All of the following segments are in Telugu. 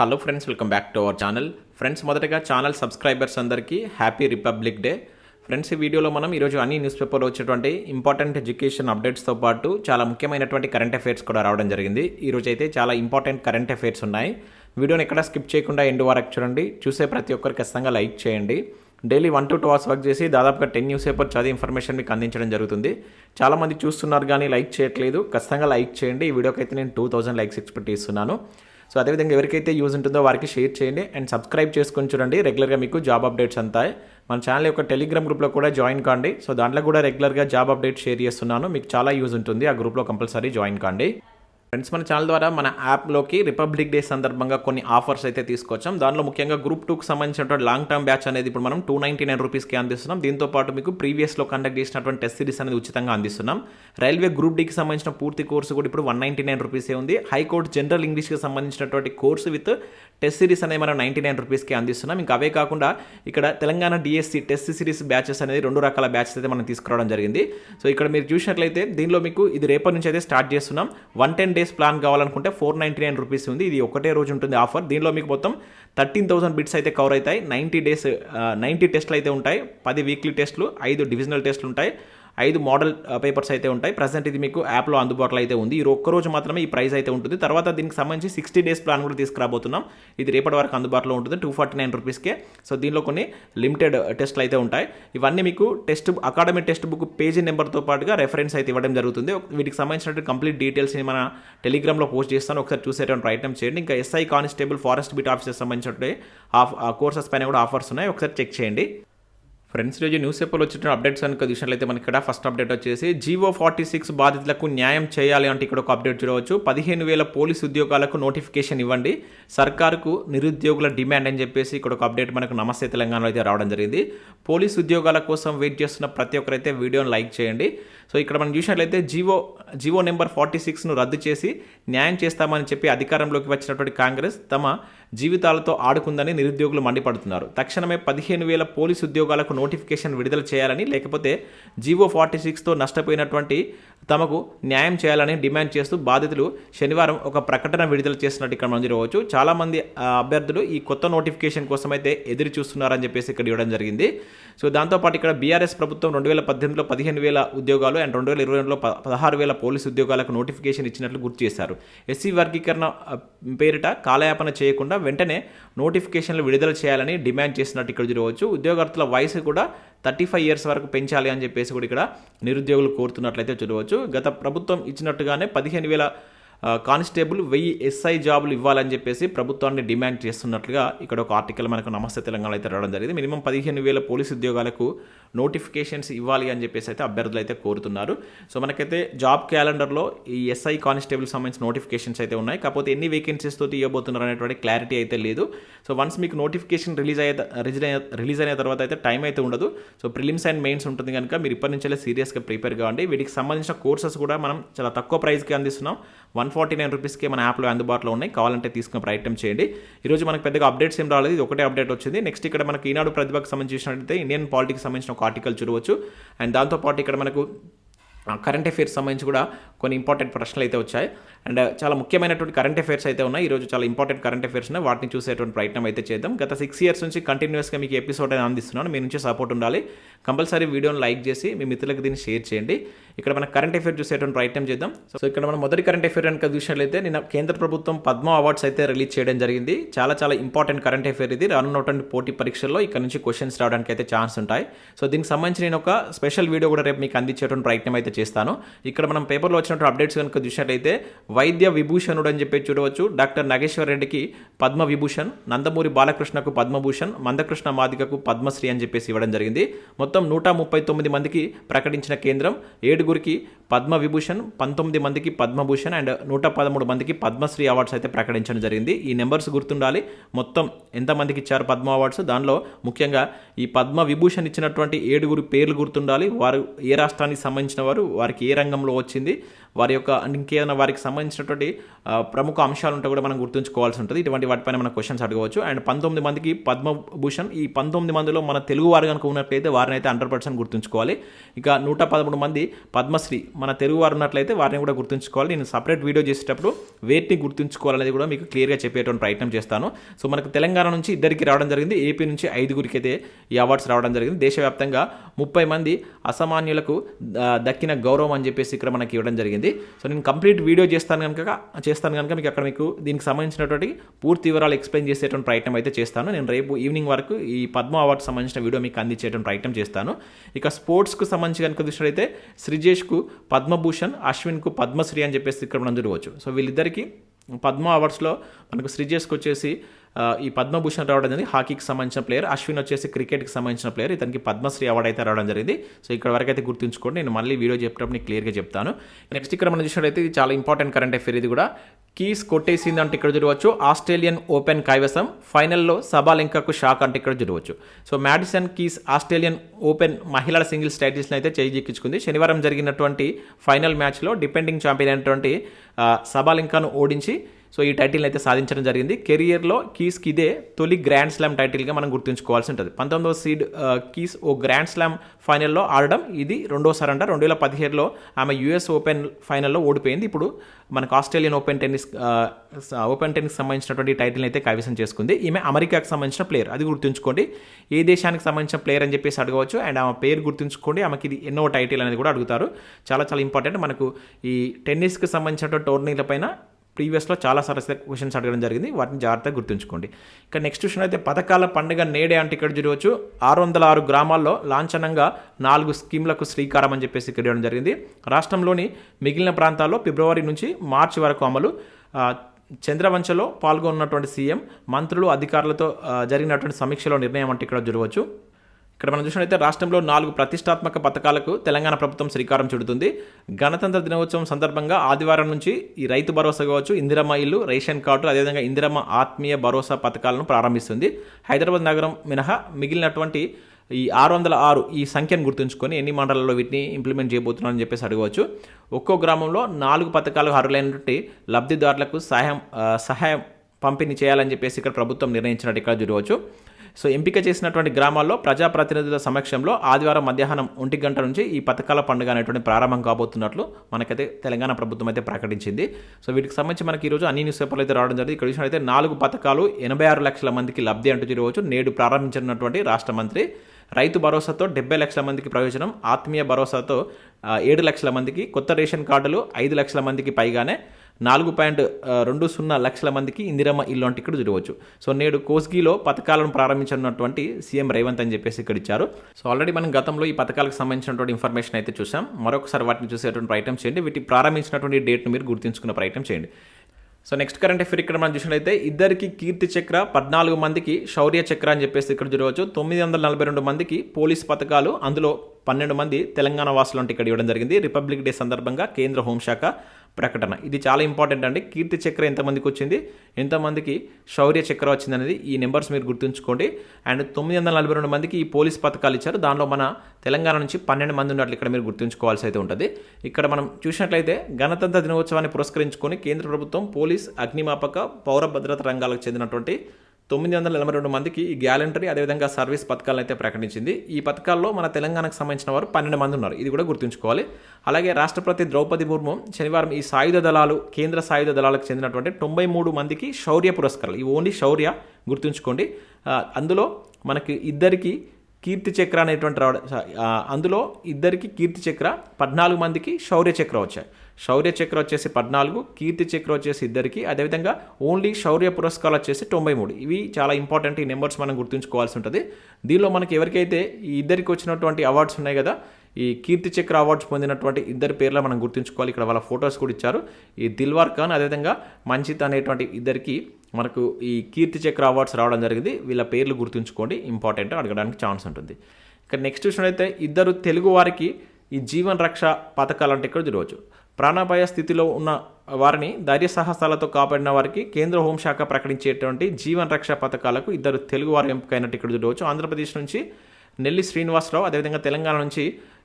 Hello friends welcome back to our channel friends మొదటగా ఛానల్ సబ్స్క్రైబర్స్ అందరికీ హ్యాపీ రిపబ్లిక్ డే ఫ్రెండ్స్ ఈ వీడియోలో మనం ఈరోజు అన్ని న్యూస్ పేపర్లో వచ్చేటువంటి ఇంపార్టెంట్ ఎడ్యుకేషన్ అప్డేట్స్తో పాటు చాలా ముఖ్యమైనటువంటి కరెంట్ అఫైర్స్ కూడా రావడం జరిగింది. ఈరోజు అయితే చాలా ఇంపార్టెంట్ కరెంట్ అఫైర్స్ ఉన్నాయి. వీడియోని ఎక్కడ స్కిప్ చేయకుండా ఎండ్ వరకు చూడండి. చూసే ప్రతి ఒక్కరు ఖచ్చితంగా లైక్ చేయండి. Daily one to two hours work చేసి దాదాపుగా టెన్ న్యూస్ పేపర్ చదివి ఇన్ఫర్మేషన్ మీకు అందించడం జరుగుతుంది. చాలామంది చూస్తున్నారు కానీ లైక్ చేయట్లేదు. ఖచ్చితంగా లైక్ చేయండి. ఈ వీడియోకి అయితే నేను టూ థౌసండ్ లైక్స్ ఎక్స్పెక్ట్ చేస్తున్నాను. సో అదేవిధంగా ఎవరికైతే యూజ్ ఉంటుందో వారికి షేర్ చేయండి అండ్ సబ్స్క్రైబ్ చేసుకొని చూడండి. రెగ్యులర్గా మీకు జాబ్ అప్డేట్స్ అంతా మన ఛానల్ యొక్క టెలిగ్రామ్ గ్రూప్లో కూడా జాయిన్ కాండి. సో దాంట్లో కూడా రెగ్యులర్గా జాబ్ అప్డేట్ షేర్ చేస్తున్నాను. మీకు చాలా యూజ్ ఉంటుంది. ఆ గ్రూప్లో కంపల్సరీ జాయిన్ కాండి. ఫ్రెండ్స్ మన ఛానల్ ద్వారా మన యాప్లోకి రిపబ్లిక్ డే సందర్భంగా కొన్ని ఆఫర్స్ అయితే తీసుకొచ్చాం. దానిలో ముఖ్యంగా గ్రూప్ టూకి సంబంధించినటువంటి లాంగ్ టర్మ్ బ్యాచ్ అనేది ఇప్పుడు మనం టూ నైంటీ నైన్ రూపీస్కి అందిస్తున్నాం. దీంతో పాటు మీకు ప్రీవియస్లో కండక్ట్ చేసినటువంటి టెస్ట్ సిరీస్ అనేది ఉచితంగా అందిస్తున్నాం. రైల్వే గ్రూప్ డీకి సంబంధించిన పూర్తి కోర్సు కూడా ఇప్పుడు వన్ నైంటీ నైన్ రూపీసే ఉంది. హైకోర్టు జనరల్ ఇంగ్లీష్కి సంబంధించినటువంటి కోర్సు విత్ టెస్ట్ సిరీస్ అనేది మనం నైంటీ నైన్ రూపీస్కి అందిస్తున్నాం. ఇంకా అవే కాకుండా ఇక్కడ Telangana DSC test series batches అనేది రెండు రకాల బ్యాచెస్ అయితే మనం తీసుకురావడం జరిగింది. సో ఇక్కడ మీరు చూసినట్లయితే దీనిలో మీకు ఇది రేపటి నుంచి అయితే స్టార్ట్ చేస్తున్నాం. వన్ టెన్ డేస్ ప్లాన్ కావాలనుకుంటే ఫోర్ నైంటీ నైన్ రూపీస్ ఉంది. ఇది ఒకటే రోజు ఉంటుంది ఆఫర్. దీనిలో మీకు మొత్తం థర్టీన్ థౌసండ్ బిట్స్ అయితే కవర్ అవుతాయి. నైంటీ డేస్ నైంటీ టెస్ట్లు అయితే ఉంటాయి. పది వీక్లీ టెస్ట్లు ఐదు డివిజనల్ టెస్ట్లు ఉంటాయి. ఐదు మోడల్ పేపర్స్ అయితే ఉంటాయి. ప్రజెంట్ ఇది మీకు యాప్లో అందుబాటులో అయితే ఉంది. ఈ ఒక్కరోజు మాత్రమే ఈ ప్రైస్ అయితే ఉంటుంది. తర్వాత దీనికి సంబంధించి సిక్స్టీ డేస్ ప్లాన్ కూడా తీసుకురాబోతున్నాం. ఇది రేపటి వరకు అందుబాటులో ఉంటుంది. టూ ఫార్టీ నైన్ రూపీస్కే. సో దీనిలో కొన్ని లిమిటెడ్ టెస్ట్లు అయితే ఉంటాయి. ఇవన్నీ మీకు test academy text book page నెంబర్తో పాటుగా రెఫరెన్స్ అయితే ఇవ్వడం జరుగుతుంది. వీటికి సంబంధించినటువంటి కంప్లీట్ డీటెయిల్స్ని మన టెలిగ్రామ్లో పోస్ట్ చేస్తాను. ఒకసారి చూసేటువంటి ప్రయత్నం చేయండి. ఇంకా SI constable forest beat officer సంబంధించినటువంటి ఆ కోర్సెస్ పైన కూడా ఆఫర్స్ ఉన్నాయి. ఒకసారి చెక్ చేయండి. ఫ్రెండ్స్ రోజు న్యూస్ పేపర్లో వచ్చిన అప్డేట్స్ కనుక చూసినట్లయితే మనకి ఇక్కడ ఫస్ట్ అప్డేట్ వచ్చేసి జీవో ఫార్టీ సిక్స్ బాధితులకు న్యాయం చేయాలి అంటే ఇక్కడ ఒక అప్డేట్ చూడవచ్చు. పదిహేను వేల పోలీసు ఉద్యోగాలకు నోటిఫికేషన్ ఇవ్వండి. సర్కారుకు నిరుద్యోగుల డిమాండ్ అని చెప్పేసి ఇక్కడ ఒక అప్డేట్ మనకు నమస్తే తెలంగాణలో అయితే రావడం జరిగింది. పోలీసు ఉద్యోగాల కోసం వెయిట్ చేస్తున్న ప్రతి ఒక్కరైతే వీడియోని లైక్ చేయండి. సో ఇక్కడ మనం చూసినట్లయితే జీవో జీవో నెంబర్ ఫార్టీ సిక్స్ను రద్దు చేసి న్యాయం చేస్తామని చెప్పి అధికారంలోకి వచ్చినటువంటి కాంగ్రెస్ తమ జీవితాలతో ఆడుకుందని నిరుద్యోగులు మండిపడుతున్నారు. తక్షణమే పదిహేను వేల పోలీసు ఉద్యోగాలకు నోటిఫికేషన్ విడుదల చేయాలని లేకపోతే జీవో ఫార్టీ సిక్స్తో నష్టపోయినటువంటి తమకు న్యాయం చేయాలని డిమాండ్ చేస్తూ బాధితులు శనివారం ఒక ప్రకటన విడుదల చేసినట్టు ఇక్కడ మనం చూడవచ్చు. చాలామంది అభ్యర్థులు ఈ కొత్త నోటిఫికేషన్ కోసం అయితే ఎదురు చూస్తున్నారని చెప్పేసి ఇక్కడ ఇవ్వడం జరిగింది. సో దాంతోపాటు ఇక్కడ బీఆర్ఎస్ ప్రభుత్వం రెండు వేల పద్దెనిమిదిలో పదిహేను వేల ఉద్యోగాలు అండ్ రెండు వేల ఇరవై రెండులో పదహారు వేల పోలీసు ఉద్యోగాలకు నోటిఫికేషన్ ఇచ్చినట్లు గుర్తు చేశారు. ఎస్సీ వర్గీకరణ పేరిట కాలయాపన చేయకుండా వెంటనే నోటిఫికేషన్లు విడుదల చేయాలని డిమాండ్ చేసినట్టు ఇక్కడ చూడవచ్చు. ఉద్యోగార్థుల వయసు కూడా థర్టీ ఫైవ్ ఇయర్స్ వరకు పెంచాలి అని చెప్పేసి కూడా ఇక్కడ నిరుద్యోగులు కోరుతున్నట్లయితే చూడవచ్చు. గత ప్రభుత్వం ఇచ్చినట్టుగానే పదిహేను వేల కానిస్టేబుల్ వెయ్యి ఎస్ఐ జాబులు ఇవ్వాలని చెప్పేసి ప్రభుత్వాన్ని డిమాండ్ చేస్తున్నట్లుగా ఇక్కడ ఒక ఆర్టికల్ మనకు నమస్తే తెలంగాణ అయితే రావడం జరిగింది. మినిమం పదిహేను వేల పోలీసు ఉద్యోగాలకు నోటిఫికేషన్స్ ఇవ్వాలి అని చెప్పేసి అయితే అభ్యర్థులు అయితే కోరుతున్నారు. సో మనకైతే జాబ్ క్యాలెండర్లో ఈ ఎస్ఐ కానిస్టేబుల్ సంబంధించిన నోటిఫికేషన్స్ అయితే ఉన్నాయి. కాకపోతే ఎన్ని వేకెన్సీస్ తోటి ఇవ్వబోతున్నారు అనేటువంటి క్లారిటీ అయితే లేదు. సో వన్స్ మీకు నోటిఫికేషన్ రిలీజ్ అయ్యే రిలీజ్ అయిన తర్వాత అయితే టైం అయితే ఉండదు. సో ప్రిలిమ్స్ అండ్ మెయిన్స్ ఉంటుంది కనుక మీరు ఇప్పటి నుంచే సీరియస్గా ప్రిపేర్ కావండి. వీటికి సంబంధించిన కోర్సెస్ కూడా మనం చాలా తక్కువ ప్రైస్కి అందిస్తున్నాం. వన్ ఫార్టీ నైన్ రూపీస్కి మన యాప్లో అందుబాటులో ఉన్నాయి. కావాలంటే తీసుకుని ప్రయత్నం చేయండి. ఈరోజు మనకు పెద్దగా అప్డేట్స్ ఏం రాలేదు. ఇది ఒకటే అప్డేట్ వచ్చింది. నెక్స్ట్ ఇక్కడ మనకి ఈనాడు ప్రతిభకు సంబంధించినట్లయితే ఇండియన్ పాలిటిక్స్ సంబంధించిన ఒక ఆర్టికల్ చూడవచ్చు. అండ్ దాంతోపాటు ఇక్కడ మనకు కరెంట్ అఫైర్స్ సంబంధించి కూడా కొన్ని ఇంపార్టెంట్ ప్రశ్నలు అయితే వచ్చాయి. అండ్ చాలా ముఖ్యమైనటువంటి కరెంట్ అఫైర్స్ అయితే ఉన్నాయి. ఈరోజు చాలా ఇంపార్టెంట్ కరెంట్ అఫైర్స్ ఉన్నాయి. వాటిని చూసేటువంటి ప్రయత్నం అయితే చేద్దాం. గత సిక్స్ ఇయర్స్ నుంచి కంటిన్యూస్గా మీకు ఎపిసోడ్ అని అందిస్తున్నాను. మీ నుంచి సపోర్ట్ ఉండాలి. కంపల్సరీ వీడియోని లైక్ చేసి మీ మిత్రులకు దీన్ని షేర్ చేయండి. ఇక్కడ మనం కరెంట్ అఫైర్ చూసేటువంటి ప్రయత్నం చేద్దాం. సో ఇక్కడ మనం మొదటి కరెంట్ అఫైర్ కనుక చూసినట్లయితే నిన్న కేంద్ర ప్రభుత్వం పద్మ అవార్డ్స్ అయితే రిలీజ్ చేయడం జరిగింది. చాలా చాలా ఇంపార్టెంట్ కరెంట్ అఫైర్ ఇది. రానున్నటువంటి పోటీ పరీక్షల్లో ఇక్కడ నుంచి క్వశ్చన్స్ రావడానికి అయితే ఛాన్స్ ఉంటాయి. సో దీనికి సంబంధించి నేను ఒక స్పెషల్ వీడియో కూడా రేపు మీకు అందించేటువంటి ప్రయత్నం అయితే చేస్తాను. ఇక్కడ మనం పేపర్లో వచ్చినటువంటి అప్డేట్స్ కనుక చూసినట్లయితే వైద్య విభూషణుడు అని చెప్పి చూడవచ్చు. డాక్టర్ నాగేశ్వర రెడ్డికి పద్మ విభూషణ్ నందమూరి బాలకృష్ణకు పద్మభూషణ్ మందకృష్ణ మాదికకు పద్మశ్రీ అని చెప్పేసి ఇవ్వడం జరిగింది. మొత్తం నూట ముప్పై తొమ్మిది మందికి ప్రకటించిన కేంద్రం ఏడుగురికి పద్మ విభూషణ్ పంతొమ్మిది మందికి పద్మభూషణ్ అండ్ నూట పదమూడు మందికి పద్మశ్రీ అవార్డ్స్ అయితే ప్రకటించడం జరిగింది. ఈ నెంబర్స్ గుర్తుండాలి. మొత్తం ఎంతమందికి ఇచ్చారు పద్మ అవార్డ్స్? దానిలో ముఖ్యంగా ఈ పద్మ విభూషణ్ ఇచ్చినటువంటి ఏడుగురు పేర్లు గుర్తుండాలి. వారు ఏ రాష్ట్రానికి సంబంధించిన వారు? వారికి ఏ రంగంలో వచ్చింది? వారి యొక్క ఇంకేదైనా వారికి సంబంధించినటువంటి ప్రముఖ అంశాలు ఉంటే కూడా మనం గుర్తుంచుకోవాల్సి ఉంటుంది. ఇటువంటి వాటిపైన మనం క్వశ్చన్స్ అడగవచ్చు. అండ్ పంతొమ్మిది మందికి పద్మభూషణ్ ఈ పంతొమ్మిది మందిలో మన తెలుగు వారు కనుక ఉన్నట్లయితే వారిని అయితే హండ్రెడ్ పర్సెంట్ గుర్తుంచుకోవాలి. ఇక నూట పదమూడు మంది పద్మశ్రీ మన తెలుగు వారు ఉన్నట్లయితే వారిని కూడా గుర్తుంచుకోవాలి. నేను సపరేట్ వీడియో చేసేటప్పుడు వేటిని గుర్తుంచుకోవాలనేది కూడా మీకు క్లియర్గా చెప్పేటువంటి ప్రయత్నం చేస్తాను. సో మనకు తెలంగాణ నుంచి ఇద్దరికి రావడం జరిగింది. ఏపీ నుంచి ఐదుగురికి అయితే ఈ అవార్డ్స్ రావడం జరిగింది. దేశవ్యాప్తంగా ముప్పై మంది అసామాన్యులకు దక్కిన గౌరవం అని చెప్పేసి ఇక్కడ మనకి ఇవ్వడం జరిగింది. సో నేను కంప్లీట్ వీడియో చేస్తాను కనుక చేస్తాను కనుక మీకు అక్కడ మీకు దీనికి సంబంధించినటువంటి పూర్తి వివరాలు ఎక్స్ప్లెయిన్ చేసేటువంటి ప్రయత్నం అయితే చేస్తాను. నేను రేపు ఈవినింగ్ వరకు ఈ పద్మ అవార్డ్స్ సంబంధించిన వీడియో మీకు అందించేటువంటి ప్రయత్నం చేస్తాను. ఇక స్పోర్ట్స్కు సంబంధించి కనుక చూసినట్లయితే శ్రీజేష్కు పద్మభూషణ్ అశ్విన్కు పద్మశ్రీ అని చెప్పేసి ఇక్కడ మనం చూడవచ్చు. సో వీళ్ళిద్దరికీ పద్మ అవార్డ్స్లో మనకు శ్రీజేష్కి వచ్చేసి ఈ పద్మభూషణ్ రావడం జరిగింది. హాకీకి సంబంధించిన ప్లేయర్. అశ్విన్ వచ్చేసి క్రికెట్కి సంబంధించిన ప్లేయర్. ఇతనికి పద్మశ్రీ అవార్డు అయితే రావడం జరిగింది. సో ఇక్కడ వరకు అయితే గుర్తుంచుకోండి. నేను మళ్ళీ వీడియో చెప్పేటప్పుడు నేను క్లియర్గా చెప్తాను. నెక్స్ట్ ఇక్కడ మనం చూసినట్లయితే ఇది చాలా ఇంపార్టెంట్ కరెంట్ అఫేర్ ఇది కూడా. కీస్ కొట్టేసింది అంటే ఇక్కడ చూడవచ్చు. ఆస్ట్రేలియన్ ఓపెన్ కైవసం ఫైనల్లో సబాలింకకు షాక్ అంటే ఇక్కడ చూడవచ్చు. So Madison Keys Australian Open మహిళల సింగిల్స్ టైటిల్స్ని అయితే చేజిక్కించుకుంది శనివారం జరిగినటువంటి ఫైనల్ మ్యాచ్లో డిపెండింగ్ ఛాంపియన్ అయినటువంటి సబాలింకాను ఓడించి సో ఈ టైటిల్ని అయితే సాధించడం జరిగింది. కెరియర్లో కీస్కి ఇదే తొలి గ్రాండ్ స్లామ్ టైటిల్గా మనం గుర్తుంచుకోవాల్సి ఉంటుంది. పంతొమ్మిదవ సీడ్ కీస్ ఓ గ్రాండ్ స్లామ్ ఫైనల్లో ఆడడం ఇది రెండోసారి అంట. రెండు వేల పదిహేడులో ఆమె యుఎస్ ఓపెన్ ఫైనల్లో ఓడిపోయింది. ఇప్పుడు మనకు Australian Open tennis open tennis సంబంధించినటువంటి టైటిల్ని అయితే కైవసం చేసుకుంది. ఈమె అమెరికాకు సంబంధించిన ప్లేయర్ అది గుర్తుంచుకోండి. ఏ దేశానికి సంబంధించిన ప్లేయర్ అని చెప్పేసి అడగవచ్చు. అండ్ ఆమె పేరు గుర్తుంచుకోండి. ఆమెకి ఇది ఎన్నో టైటిల్ అనేది కూడా అడుగుతారు. చాలా చాలా ఇంపార్టెంట్ మనకు ఈ టెన్నిస్కి సంబంధించిన టోర్నీల పైన ప్రీవియస్లో చాలా సార్లు క్వశ్చన్స్ అడగడం జరిగింది. వాటిని జాగ్రత్తగా గుర్తుంచుకోండి. ఇక నెక్స్ట్ క్వశ్చన్ అయితే పథకాల పండుగ నేడే అంటే ఇక్కడ చూడవచ్చు. ఆరు వందల ఆరు గ్రామాల్లో లాంఛనంగా నాలుగు స్కీమ్లకు శ్రీకారం అని చెప్పేసి ఇక్కడ ఇవ్వడం జరిగింది. రాష్ట్రంలోని మిగిలిన ప్రాంతాల్లో ఫిబ్రవరి నుంచి మార్చి వరకు అమలు చంద్రవంచలో పాల్గొన్నటువంటి సీఎం మంత్రులు అధికారులతో జరిగినటువంటి సమీక్షలో నిర్ణయం అంటే ఇక్కడ చూడవచ్చు. ఇక్కడ మనం చూసినట్లయితే రాష్ట్రంలో నాలుగు ప్రతిష్టాత్మక పథకాలకు తెలంగాణ ప్రభుత్వం శ్రీకారం చుడుతుంది. గణతంత్ర దినోత్సవం సందర్భంగా ఆదివారం నుంచి ఈ రైతు భరోసా కావచ్చు ఇందిరమ్మ ఇల్లు రేషన్ కార్డు అదేవిధంగా ఇందిరమ్మ ఆత్మీయ భరోసా పథకాలను ప్రారంభిస్తుంది. హైదరాబాద్ నగరం మినహా మిగిలినటువంటి ఈ ఆరు వందల ఆరు ఈ సంఖ్యను గుర్తుంచుకొని ఎన్ని మండలాల్లో వీటిని ఇంప్లిమెంట్ చేయబోతున్నారని చెప్పేసి అడగవచ్చు. ఒక్కో గ్రామంలో నాలుగు పథకాలు అర్హులైనటువంటి లబ్ధిదారులకు సహాయం సహాయం పంపిణీ చేయాలని చెప్పేసి ఇక్కడ ప్రభుత్వం నిర్ణయించినట్టు ఇక్కడ చూడవచ్చు. సో ఎంపిక చేసినటువంటి గ్రామాల్లో ప్రజాప్రతినిధుల సమక్షంలో ఆదివారం మధ్యాహ్నం ఒంటి గంట నుంచి ఈ పథకాల పండుగ అనేటువంటి ప్రారంభం కాబోతున్నట్లు మనకైతే తెలంగాణ ప్రభుత్వం అయితే ప్రకటించింది. సో వీటికి సంబంధించి మనకి ఈరోజు అన్ని న్యూస్ పేపర్లు అయితే రావడం జరిగింది. ఇక్కడ చూసినట్లయితే నాలుగు పథకాలు ఎనభై ఆరు లక్షల మందికి లబ్ధి అంటూ చూడవచ్చు నేడు ప్రారంభించినటువంటి రాష్ట్ర మంత్రి రైతు భరోసాతో డెబ్బై లక్షల మందికి ప్రయోజనం ఆత్మీయ భరోసాతో ఏడు లక్షల మందికి కొత్త రేషన్ కార్డులు ఐదు లక్షల మందికి పైగానే నాలుగు పాయింట్ రెండు సున్నా లక్షల మందికి ఇందిరమ్మ ఇల్లు అంటే ఇక్కడ చూడవచ్చు. సో నేడు కోస్గిలో పథకాలను ప్రారంభించినటువంటి సీఎం రేవంత్ అని చెప్పేసి ఇక్కడ ఇచ్చారు. సో ఆల్రెడీ మనం గతంలో ఈ పథకాలకు సంబంధించినటువంటి ఇన్ఫర్మేషన్ అయితే చూసాం. మరొకసారి వాటిని చూసేటువంటి ప్రయత్నం చేయండి. వీటి ప్రారంభించినటువంటి డేట్ను మీరు గుర్తుంచుకునే ప్రయత్నం చేయండి. సో నెక్స్ట్ కరెంట్ అఫేర్ ఇక్కడ మనం చూసినట్లయితే ఇద్దరికి కీర్తి చక్ర పద్నాలుగు మందికి శౌర్య చక్ర అని చెప్పేసి ఇక్కడ చూడవచ్చు. తొమ్మిది వందల నలభై రెండు మందికి పోలీస్ పథకాలు అందులో పన్నెండు మంది తెలంగాణ వాసులు అంటే ఇక్కడ ఇవ్వడం జరిగింది. రిపబ్లిక్ డే సందర్భంగా కేంద్ర హోంశాఖ ప్రకటన. ఇది చాలా ఇంపార్టెంట్ అండి. కీర్తి చక్ర ఎంతమందికి వచ్చింది? ఎంతమందికి శౌర్య చక్ర వచ్చింది అనేది ఈ నెంబర్స్ మీరు గుర్తుంచుకోండి. అండ్ తొమ్మిది వందల నలభై రెండు మందికి ఈ పోలీస్ పథకాలు ఇచ్చారు. దానిలో మన తెలంగాణ నుంచి పన్నెండు మంది ఉన్నట్లు ఇక్కడ మీరు గుర్తుంచుకోవాల్సి అయితే ఉంటుంది. ఇక్కడ మనం చూసినట్లయితే గణతంత్ర దినోత్సవాన్ని పురస్కరించుకొని కేంద్ర ప్రభుత్వం పోలీస్ అగ్నిమాపక పౌర భద్రత రంగాలకు చెందినటువంటి తొమ్మిది వందల ఎనభై రెండు మందికి ఈ గ్యాలంటరీ అదేవిధంగా సర్వీస్ పథకాలను అయితే ప్రకటించింది. ఈ పథకాల్లో మన తెలంగాణకు సంబంధించిన వారు పన్నెండు మంది ఉన్నారు. ఇది కూడా గుర్తుంచుకోవాలి. అలాగే రాష్ట్రపతి ద్రౌపది ముర్ము శనివారం ఈ సాయుధ దళాలు కేంద్ర సాయుధ దళాలకు చెందినటువంటి తొంభై మూడు మందికి శౌర్య పురస్కారాలు ఈ ఓన్లీ శౌర్య గుర్తుంచుకోండి. అందులో మనకి ఇద్దరికి కీర్తి చక్ర అనేటువంటి రావడం అందులో ఇద్దరికి కీర్తి చక్ర పద్నాలుగు మందికి శౌర్య చక్ర వచ్చాయి. శౌర్య చక్ర వచ్చేసి పద్నాలుగు కీర్తి చక్ర వచ్చేసి ఇద్దరికి అదేవిధంగా ఓన్లీ శౌర్య పురస్కారాలు వచ్చేసి తొంభై మూడు. ఇవి చాలా ఇంపార్టెంట్ ఈ నెంబర్స్ మనం గుర్తుంచుకోవాల్సి ఉంటుంది. దీనిలో మనకి ఎవరికైతే ఈ ఇద్దరికి వచ్చినటువంటి అవార్డ్స్ ఉన్నాయి కదా ఈ కీర్తి చక్ర అవార్డ్స్ పొందినటువంటి ఇద్దరి పేర్లు మనం గుర్తుంచుకోవాలి. ఇక్కడ వాళ్ళ ఫొటోస్ కూడా ఇచ్చారు. ఈ దిల్వార్ ఖాన్ అదేవిధంగా మంచిత్ అనేటువంటి ఇద్దరికి మనకు ఈ కీర్తి చక్ర అవార్డ్స్ రావడం జరిగింది. వీళ్ళ పేర్లు గుర్తుంచుకోండి. ఇంపార్టెంట్ అడగడానికి ఛాన్స్ ఉంటుంది. ఇక్కడ నెక్స్ట్ చూసినట్లయితే ఇద్దరు తెలుగు వారికి ఈ జీవన్ రక్ష పథకాలు అంటే ఇక్కడ చూడవచ్చు. ప్రాణాపాయ స్థితిలో ఉన్న వారిని ధైర్య సాహసాలతో కాపాడిన వారికి కేంద్ర హోంశాఖ ప్రకటించేటువంటి జీవన్ రక్ష పథకాలకు ఇద్దరు తెలుగు వారు ఎంపికైనట్టు ఇక్కడ చూడవచ్చు. ఆంధ్రప్రదేశ్ నుంచి నెల్లి శ్రీనివాసరావు అదేవిధంగా తెలంగాణ నుంచి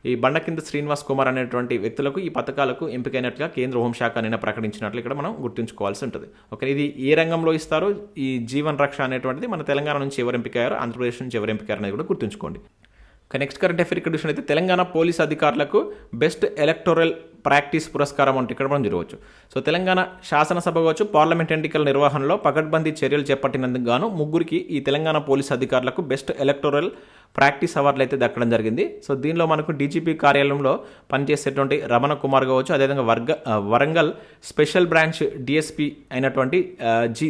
ఈ బండ కింద శ్రీనివాస్ కుమార్ అనేటువంటి వ్యక్తులకు ఈ పథకాలకు ఎంపికైనట్లుగా కేంద్ర హోంశాఖ నిన్న ప్రకటించినట్లు ఇక్కడ మనం గుర్తుంచుకోవాల్సి ఉంటుంది. ఓకే ఇది ఏ రంగంలో ఇస్తారో ఈ జీవన్ రక్ష అనేటువంటిది మన తెలంగాణ నుంచి ఎవరు ఎంపికయ్యారో ఆంధ్రప్రదేశ్ నుంచి ఎవరు ఎంపికారు అనేది కూడా గుర్తుంచుకోండి. నెక్స్ట్ కరెంట్ అఫేర్ ఇక్కడ చూసినట్లయితే తెలంగాణ పోలీస్ అధికారులకు బెస్ట్ ఎలక్టోరల్ ప్రాక్టీస్ పురస్కారం అంటే ఇక్కడ మనం చూడవచ్చు. సో తెలంగాణ శాసనసభ కావచ్చు పార్లమెంట్ ఎన్నికల నిర్వహణలో పకడ్బందీ చర్యలు చేపట్టినందుకు గాను ముగ్గురికి ఈ తెలంగాణ పోలీస్ అధికారులకు బెస్ట్ ఎలక్టోరల్ ప్రాక్టీస్ అవార్డులు అయితే దక్కడం జరిగింది. సో దీనిలో మనకు డీజీపీ కార్యాలయంలో పనిచేసేటువంటి రమణ కుమార్ కావచ్చు అదేవిధంగా వర్గ వరంగల్ స్పెషల్ బ్రాంచ్ డిఎస్పీ అయినటువంటి జి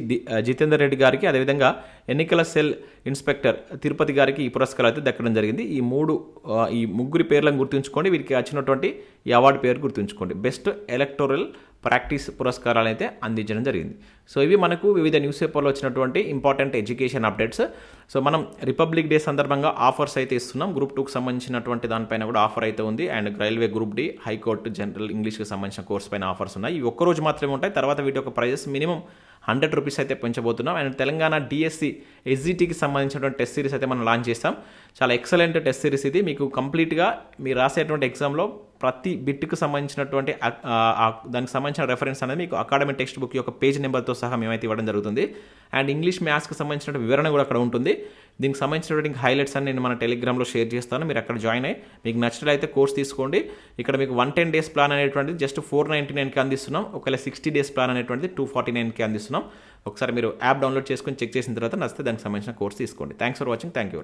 జితేందర్ రెడ్డి గారికి అదేవిధంగా ఎన్నికల సెల్ ఇన్స్పెక్టర్ తిరుపతి గారికి ఈ పురస్కారం అయితే దక్కడం జరిగింది. ఈ మూడు ఈ ముగ్గురి పేర్లను గుర్తుంచుకోండి. వీరికి వచ్చినటువంటి ఈ అవార్డు పేరు గుర్తుంచుకోండి. బెస్ట్ ఎలక్టోరల్ ప్రాక్టీస్ పురస్కారాలు అయితే అందించడం జరిగింది. సో ఇవి మనకు వివిధ న్యూస్ పేపర్లో వచ్చినటువంటి ఇంపార్టెంట్ ఎడ్యుకేషన్ అప్డేట్స్. సో మనం రిపబ్లిక్ డే సందర్భంగా ఆఫర్స్ అయితే ఇస్తున్నాం. గ్రూప్ టూకి సంబంధించినటువంటి దానిపైన కూడా ఆఫర్ అయితే ఉంది. And railway group D high court general ఇంగ్లీష్కి సంబంధించిన కోర్స్ పైన ఆఫర్స్ ఉన్నాయి. ఇవి ఒక్కరోజు మాత్రమే ఉంటాయి. తర్వాత వీటి యొక్క ప్రైజెస్ మినిమం హండ్రెడ్ రూపీస్ అయితే పెంచబోతున్నాం. అండ్ తెలంగాణ డిఎస్సి ఎస్జిటికి సంబంధించినటువంటి టెస్ట్ సిరీస్ అయితే మనం లాంచ్ చేస్తాం. చాలా ఎక్సలెంట్ టెస్ట్ సిరీస్ ఇది. మీకు కంప్లీట్గా మీరు రాసేటువంటి ఎగ్జామ్లో ప్రతి బిట్కు సంబంధించినటువంటి దానికి సంబంధించిన రెఫరెన్స్ అనేది మీకు అకాడమిక్ టెక్స్ట్ బుక్ యొక్క పేజ్ నెంబర్తో సహా మేమైతే ఇవ్వడం జరుగుతుంది. అండ్ ఇంగ్లీష్ మ్యాథ్స్కి సంబంధించిన వివరణ కూడా అక్కడ ఉంటుంది. దీనికి సంబంధించినటువంటి హైలైట్స్ అని నేను మన టెలిగ్రామ్లో షేర్ చేస్తాను. మీరు అక్కడ జాయిన్ అయ్యి మీకు నచ్చినట్లయితే కోర్స్ తీసుకోండి. ఇక్కడ మీకు వన్ టెన్ డేస్ ప్లాన్ అనేటువంటిది జస్ట్ ఫోర్ నైంటీ నైన్కి అందిస్తున్నాం. ఒకవేళ సిక్స్టీ డేస్ ప్లాన్ అనేటువంటిది టూ ఫార్టీ నైన్కి అందిస్తున్నాం. ఒకసారి మీరు యాప్ డౌన్లోడ్ చేసుకొని చెక్ చేసిన తర్వాత నచ్చితే దానికి సంబంధించిన కోర్స్ తీసుకోండి. Thanks for watching thank you